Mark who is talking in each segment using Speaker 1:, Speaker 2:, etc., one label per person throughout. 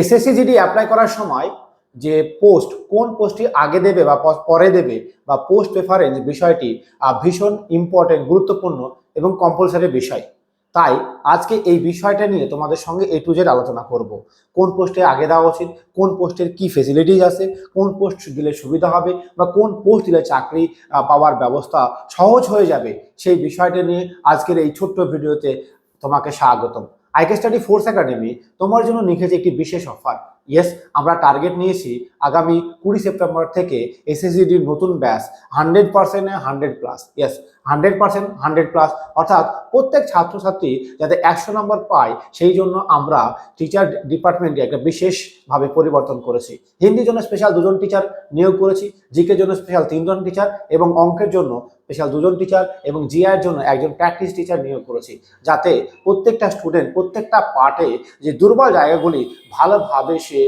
Speaker 1: SSC GD apply করার সময় যে পোস্ট কোন পোস্টটি আগে দেবে বা পরে দেবে বা পোস্ট প্রেফারেন্স বিষয়টি ভীষণ ইম্পর্টেন্ট গুরুত্বপূর্ণ এবং কম্পালসারি বিষয়। তাই আজকে এই বিষয়টা নিয়ে তোমাদের সঙ্গে এ টু জেড আলোচনা করব। কোন পোস্টে আগে দেওয়া উচিত, কোন পোস্টের কি ফেসিলিটিস আছে, কোন পোস্ট দিলে সুবিধা হবে বা কোন পোস্ট দিলে চাকরি পাওয়ার ব্যবস্থা সহজ হয়ে যাবে সেই বিষয়টা নিয়ে আজকের এই ছোট্ট ভিডিওতে তোমাকে স্বাগতম। আইকে স্টাডি ফোর্স একাডেমি তোমার জন্য লিখেছে একটি বিশেষ অফার ইয়েস আমরা টার্গেট নিয়েছি আগামী কুড়ি সেপ্টেম্বর থেকে এসএসসিডির নতুন ব্যাস হান্ড্রেড পার্সেন্টে hundred plus yes hundred percent, hundred plus. অর্থাৎ প্রত্যেক ছাত্রছাত্রী যাতে একশো নম্বর পায়, সেই জন্য আমরা টিচার ডিপার্টমেন্টে একটা বিশেষভাবে পরিবর্তন করেছি। হিন্দির জন্য স্পেশাল দুজন টিচার নিয়োগ করেছি জিকের জন্য স্পেশাল তিনজন টিচার এবং অঙ্কের জন্য স্পেশাল দুজন টিচার এবং জিআইয়ের জন্য একজন প্র্যাকটিস টিচার নিয়োগ করেছি। যাতে প্রত্যেকটা স্টুডেন্ট প্রত্যেকটা পার্টে যে দুর্বল জায়গাগুলি ভালোভাবে সে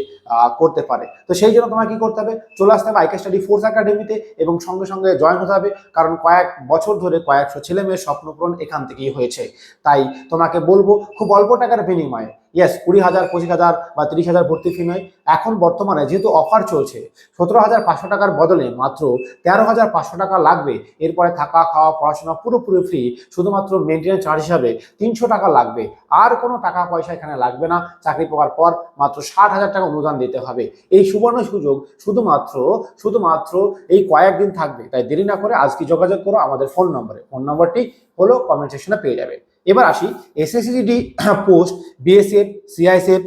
Speaker 1: করতে পারে। তো সেই জন্য তোমাকে কি করতে হবে? চলে আসতে হবে আইকে স্টাডি ফোর্স একাডেমিতে এবং সঙ্গে সঙ্গে জয়েন হতে হবে। কারণ কয়েক বছর ধরে কয়েকশো ছেলে মেয়ের স্বপ্নপূরণ এখান থেকেই হয়েছে। তাই তোমাকে বলব খুব অল্প টাকার বিনিময়ে ইয়েস কুড়ি হাজার, পঁচিশ হাজার বা তিরিশ হাজার ভর্তি ফি নয়। এখন বর্তমানে যেহেতু অফার চলছে, সতেরো হাজার পাঁচশো টাকার বদলে মাত্র তেরো হাজার পাঁচশো টাকা লাগবে। এরপরে থাকা, খাওয়া, পড়াশোনা পুরোপুরি ফ্রি শুধুমাত্র মেনটেন্যান্স চার্জ হিসাবে তিনশো টাকা লাগবে। আর কোনো টাকা পয়সা এখানে লাগবে না। চাকরি পাওয়ার পর মাত্র ষাট হাজার টাকা অনুদান দিতে হবে। এই সুবর্ণ সুযোগ শুধুমাত্র শুধুমাত্র এই কয়েকদিন থাকবে। তাই দেরি না করে আজকে যোগাযোগ করো আমাদের ফোন নম্বরে ফোন নম্বরটি হলো কমেন্ট সেকশনে পেয়ে যাবে। এবার আসি SSCD post BSF CISF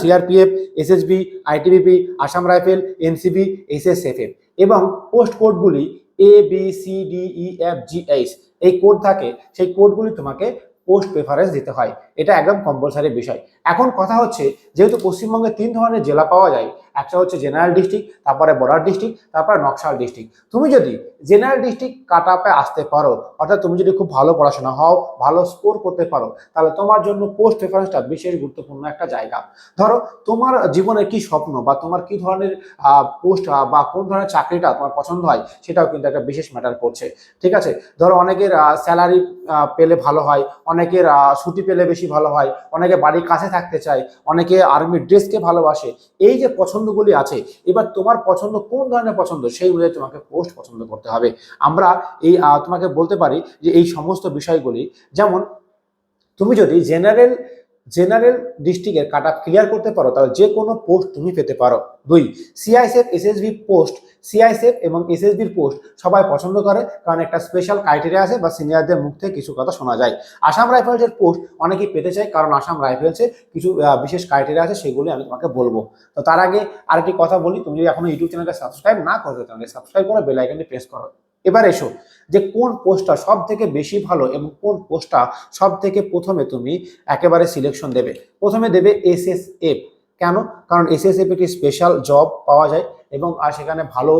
Speaker 1: CRPF SSB ITBP Assam rifle NCB SSFF এবং পোস্ট কোডগুলি A B C D E F G H এই কোড থাকে, সেই কোডগুলি তোমাকে পোস্ট প্রেফারেন্স দিতে হয়। এটা একদম কম্পালসারি বিষয়। এখন কথা হচ্ছে, যেহেতু পশ্চিমবঙ্গে তিন ধরনের জেলা পাওয়া যায় একটা হচ্ছে জেনারেল ডিস্ট্রিক্ট, তারপরে বর্ডার ডিস্ট্রিক্ট, তারপরে নকশাল ডিস্ট্রিক্ট। তুমি যদি জেনারেল ডিস্ট্রিক্ট কাট আপে আসতে পারো, অর্থাৎ তুমি যদি খুব ভালো পড়াশোনা হও, ভালো স্কোর করতে পারো, তাহলে তোমার জন্য পোস্ট প্রেফারেন্সটা বিশেষ গুরুত্বপূর্ণ একটা জায়গা। ধরো, তোমার জীবনের কি স্বপ্ন বা তোমার কি ধরনের পোস্ট বা কোন ধরনের চাকরিটা তোমার পছন্দ হয়, সেটাও কিন্তু একটা বিশেষ ম্যাটার করছে। ঠিক আছে? ধরো, অনেকের স্যালারি পেলে ভালো হয়, অনেকের ছুটি পেলে বেশি ভালো হয়, অনেকে বাড়ির কাছে থাকতে চায়, অনেকে আর্মির ড্রেসকে ভালোবাসে। এই যে পছন্দগুলি আছে। এবার তোমার পছন্দ কোন ধরনের পছন্দ, সেই অনুযায়ী তোমাকে পোস্ট পছন্দ করতে হবে। আমরা এই তোমাকে বলতে পারি যে এই সমস্ত বিষয়গুলি, যেমন তুমি যদি জেনারেল জেনারেল ডিস্ট্রিক্টের কাট আপ ক্লিয়ার করতে পারো, তাহলে যে কোনো পোস্ট তুমি পেতে পারো। দুই সিআইএসএফ এসএসবি পোস্ট সিআইএসএফ এবং এসএসবির পোস্ট সবাই পছন্দ করে, কারণ একটা স্পেশাল ক্রাইটেরিয়া আছে বা সিনিয়রদের মুখ থেকে কিছু কথা শোনা যায়। আসাম রাইফেলসের পোস্ট অনেকেই পেতে চায়, কারণ আসাম রাইফেলসে কিছু বিশেষ ক্রাইটেরিয়া আছে, সেগুলি আমি তোমাকে বলব। তো তার আগে আরেকটি কথা বলি, তুমি যদি এখনও ইউটিউব চ্যানেলটা সাবস্ক্রাইব না করো চ্যানেলকে সাবস্ক্রাইব করো বেল প্রেস করো। এবার এসো যে কোন পোস্টটা সব থেকে বেশি ভালো এবং কোন পোস্টটা সব থেকে প্রথমে তুমি একেবারে সিলেকশন দেবে? প্রথমে দেবে এসএসএফ কেন? কারণ এসএসএফ একটি স্পেশাল জব পাওয়া যায় এবং আর সেখানে ভালো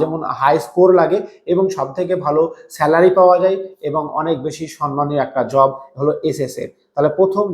Speaker 1: যেমন হাই স্কোর লাগে এবং সব থেকে ভালো স্যালারি পাওয়া যায় এবং অনেক বেশি সম্মানের একটা জব হলো এসএসএফ তাহলে প্রথম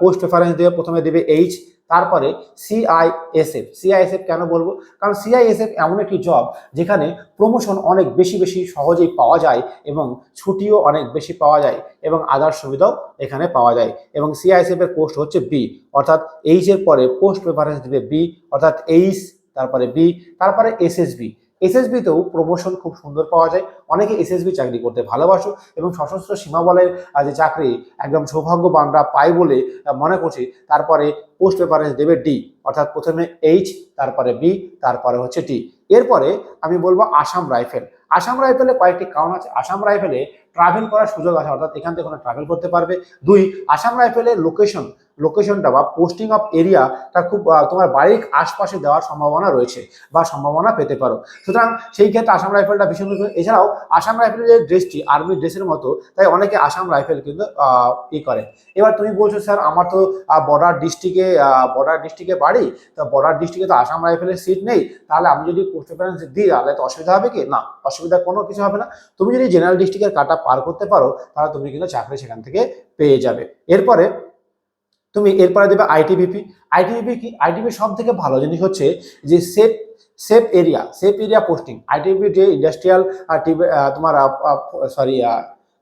Speaker 1: পোস্ট প্রেফারেন্স দেবে প্রথমে দেবে এইচ তারপরে সিআইএসএফ সিআইএসএফ কেন বলব? কারণ সিআইএসএফ এমন একটি জব যেখানে প্রমোশন অনেক বেশি বেশি সহজেই পাওয়া যায় এবং ছুটিও অনেক বেশি পাওয়া যায় এবং আদার সুবিধাও এখানে পাওয়া যায় এবং সিআইএসএফ এর পোস্ট হচ্ছে বি অর্থাৎ এইচ এর পরে পোস্ট প্রেফারেন্স দেবে বি অর্থাৎ এইচ তারপরে বি তারপরে এসএসবি এসএসবিতেও প্রমোশন খুব সুন্দর পাওয়া যায়। অনেকে এসএসবি চাকরি করতে ভালোবাসো এবং সশস্ত্র সীমাবলের যে চাকরি একদম সৌভাগ্যবানরা পায় বলে মনে করছি, তারপরে পোস্ট প্রেফারেন্স দেবে ডি অর্থাৎ প্রথমে এইচ তারপরে বি তারপরে হচ্ছে টি এরপরে আমি বলব আসাম রাইফেল। আসাম রাইফেলে কয়েকটি কারণ আছে। আসাম রাইফেলে ট্রাভেল করার সুযোগ আছে, অর্থাৎ এখান থেকে ট্রাভেল করতে পারবে। দুই, আসাম রাইফেলের লোকেশন লোকেশনটা বা পোস্টিং অফ এরিয়াটা খুব তোমার বাড়ির আশপাশে দেওয়ার সম্ভাবনা রয়েছে বা সম্ভাবনা পেতে পারো। সুতরাং সেই ক্ষেত্রে আসাম রাইফেলটা ভীষণ এছাড়াও আসাম রাইফেলের যে ড্রেসটি আর্মির ড্রেসের মতো, তাই অনেকে আসাম রাইফেল কিন্তু ই করে। এবার তুমি বলছো, স্যার, আমার তো বর্ডার ডিস্ট্রিক্টে বর্ডার ডিস্ট্রিক্টে বাড়ি, তো বর্ডার ডিস্ট্রিক্টে তো আসাম রাইফেলের সিট নেই, তাহলে আমি যদি পোস্ট প্রেফারেন্স দিই, তাহলে তো অসুবিধা হবে কি? না, অসুবিধা কোনো কিছু হবে না। তুমি যদি জেনারেল ডিস্ট্রিক্টের কাটা পার করতে পারো, তাহলে তুমি কিন্তু চাকরি সেখান থেকে পেয়ে যাবে। এরপরে তুমি, এরপরে দেবে আইটিবিপি আইটিবিপি কি? আইটিবি সব থেকে ভালো জিনিস হচ্ছে যে safe safe area safe area posting ITB যে ইন্ডাস্ট্রিয়াল তোমার সরি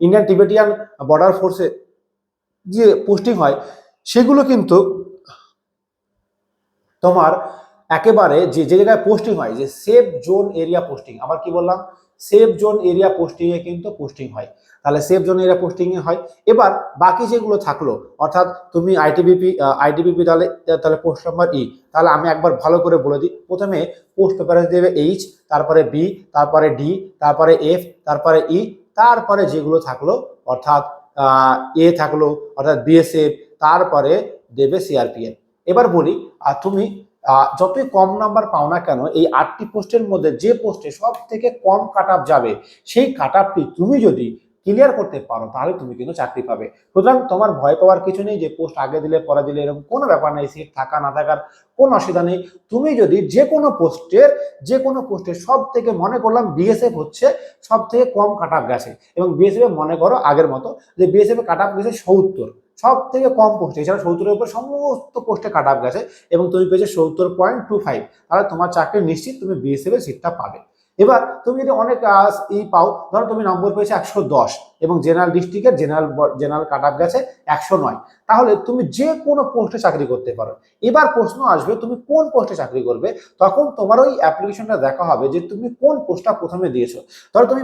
Speaker 1: ইন্ডিয়ান টিবেটিয়ান বর্ডার ফোর্সে যে পোস্টিং হয়, সেগুলো কিন্তু তোমার একেবারে যে যে জায়গায় পোস্টিং হয়, যে সেফ জোন এরিয়া পোস্টিং আবার কি বললাম? সেফ জোন এরিয়া পোস্টিং এ কিন্তু পোস্টিং হয়। তাহলে সেফ জোন এরিয়া পোস্টিং এ হয়। এবার বাকি যেগুলো থাকল, অর্থাৎ তুমি আইটিবিপি আইটিবিপি তাহলে তাহলে পোস্ট নাম্বার ই তাহলে আমি একবার ভালো করে বলে দিই। প্রথমে পোস্ট প্রেফারেন্স দেবে এইচ তারপরে বি তারপরে ডি তারপরে এফ তারপরে ই তারপরে যেগুলো থাকল, অর্থাৎ এ থাকল, অর্থাৎ বিএসএফ তারপরে দেবে সিআরপিএফ এবার বলি আর তুমি যতই কম নাম্বার পাও না কেন, এই আটটি পোস্টের মধ্যে যে পোস্টে সব থেকে কম কাট যাবে, সেই কাট তুমি যদি ক্লিয়ার করতে পারো, তাহলে তুমি কিন্তু চাকরি পাবে। সুতরাং তোমার ভয় পাওয়ার কিছু নেই যে পোস্ট আগে দিলে, পরে দিলে, এরকম কোনো ব্যাপার নেই সিট থাকা, না থাকার কোনো অসুবিধা নেই। তুমি যদি যে কোনো পোস্টের, যে কোনো পোস্টের সব থেকে মনে করলাম বিএসএফ হচ্ছে সব থেকে কম কাট গেছে। এবং বিএসএফ মনে করো আগের মতো যে বিএসএফ কাট গেছে সত্তর। সব থেকে কম পোস্ট এছাড়া সত্তরের উপর সমস্ত পোস্টে কাট আপ গেছে এবং তুমি পেয়েছ সত্তর পয়েন্ট টু ফাইভ তাহলে তোমার চাকরি নিশ্চিত তুমি বিএসএফ এর সিটটা পাবে। এবার তুমি যদি অনেক ই পাও, ধরো তুমি নম্বর পেয়েছ একশো দশ এবং জেনারেল ডিস্ট্রিক্টের জেনারেল জেনারেল কাট আপ গেছে একশো নয়, তাহলে তুমি যে কোনো পোস্টে চাকরি করতে পারো। এবার প্রশ্ন আসবে, তুমি কোন পোস্টে চাকরি করবে? তখন তোমার ওই অ্যাপ্লিকেশনটা দেখা হবে যে তুমি কোন পোস্টটা প্রথমে দিয়েছ। ধরো তুমি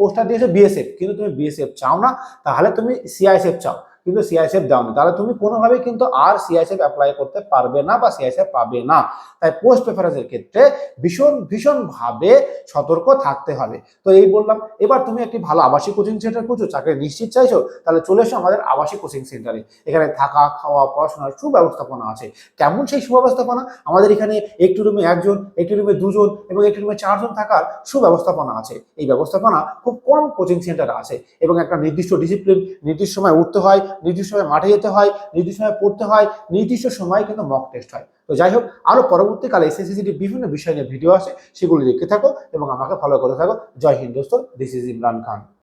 Speaker 1: পোস্টটা দিয়েছ বিএসএফ কিন্তু তুমি বিএসএফ চাও না, তাহলে তুমি সিআইএসএফ চাও। কিন্তু সিআইএসএফ দাও না। তাহলে তুমি কোনোভাবেই কিন্তু আর সিআইএসএফ অ্যাপ্লাই করতে পারবে না বা সিআইএসএফ পাবে না। তাই পোস্ট প্রেফারেন্সের ক্ষেত্রে ভীষণ, ভীষণভাবে সতর্ক থাকতে হবে। তো এই বললাম, এবার তুমি একটি ভালো আবাসিক কোচিং সেন্টার খুঁজছো, চাকরি নিশ্চিত চাইছো, তাহলে চলে এসো আমাদের আবাসিক কোচিং সেন্টারে এখানে থাকা, খাওয়া, পড়াশোনার সুব্যবস্থাপনা আছে। কেমন সেই সুব্যবস্থাপনা? আমাদের এখানে একটি রুমে একজন, একটি রুমে দুজন এবং একটি রুমে চারজন থাকার সুব্যবস্থাপনা আছে। এই ব্যবস্থাপনা খুব কম কোচিং সেন্টার আছে এবং একটা নির্দিষ্ট ডিসিপ্লিন নির্দিষ্ট সময় উঠতে হয়। নির্দিষ্ট সময় মাঠে যেতে হয়, নির্দিষ্ট সময় পড়তে হয়, নির্দিষ্ট সময় কিন্তু মক টেস্ট হয়। তো যাই হোক, আরও পরবর্তীকালে এসএসসিটি বিভিন্ন বিষয় নিয়ে ভিডিও আসে, সেগুলি দেখতে থাকো এবং আমাকে ফলো করতে থাকো। জয় হিন্দ দোস্ত দিস ইজ ইমরান খান